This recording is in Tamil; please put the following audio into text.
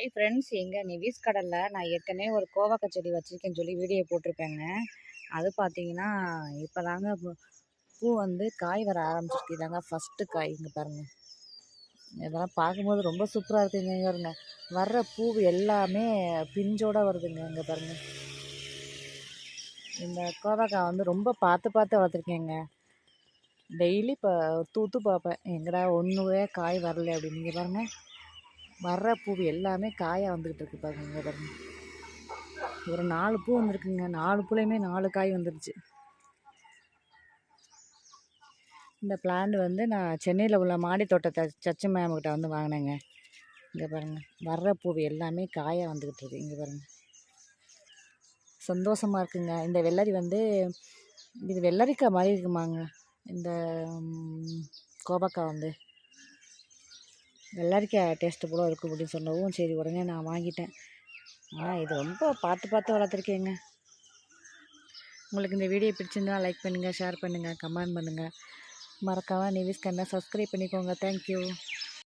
ஹாய் ஃப்ரெண்ட்ஸ் எங்கள் நிவிஸ் கடலில் நான் ஏற்கனவே ஒரு கோவக்காய் செடி வச்சுருக்கேன்னு சொல்லி வீடியோ போட்டிருப்பேங்க. அது பார்த்தீங்கன்னா இப்போ தாங்க பூ வந்து காய் வர ஆரம்பிச்சிருக்கு. இதாங்க ஃபஸ்ட்டு காய் இங்கே பாருங்கள் இதெல்லாம் பார்க்கும்போது ரொம்ப சூப்பராக இருக்குங்க இங்கே பாருங்க. வர்ற பூ எல்லாமே பிஞ்சோட வருதுங்க இங்கே பாருங்கள் இந்த கோவக்காய் வந்து ரொம்ப பார்த்து பார்த்து வளர்த்துருக்கேங்க. டெய்லி இப்போ தூத்து பார்ப்பேன். எங்கடா ஒன்றுவே காய் வரல அப்படின்னு இங்கே பாருங்கள் வர்ற பூ எல்லாமே காயாக வந்துக்கிட்டு இருக்கு பாருங்க இங்கே பாருங்க. ஒரு நாலு பூ வந்துருக்குங்க. நாலு பூலையுமே நாலு காய் வந்துருச்சு. இந்த பிளான்ட் வந்து நான் சென்னையில் உள்ள மாடி தோட்டத்தை சச்சு மேம்கிட்ட வந்து வாங்கினேங்க. இங்கே பாருங்கள் வர்ற பூ எல்லாமே காயாக வந்துக்கிட்டு இருக்கு இங்கே பாருங்கள் சந்தோஷமாக இருக்குங்க. இந்த வெள்ளரி வந்து இது வெள்ளரிக்காய் மாதிரி இருக்குமாங்க. இந்த கோபக்காய் கோவக்காய் வந்து. வெள்ளரிக்காய் டேஸ்ட்டு போல இருக்கும் அப்படின்னு சொன்னவும் சரி உடனே நான் வாங்கிட்டேன். ஆனால் இது ரொம்ப பார்த்து பார்த்து வளர்த்துருக்கேங்க. உங்களுக்கு இந்த வீடியோ பிடிச்சிருந்தா லைக் பண்ணுங்கள் ஷேர் பண்ணுங்கள் கமெண்ட் பண்ணுங்கள் மறக்காமல் நிவிஸ் கண்ணை சப்ஸ்கிரைப் பண்ணிக்கோங்க. தேங்க்யூ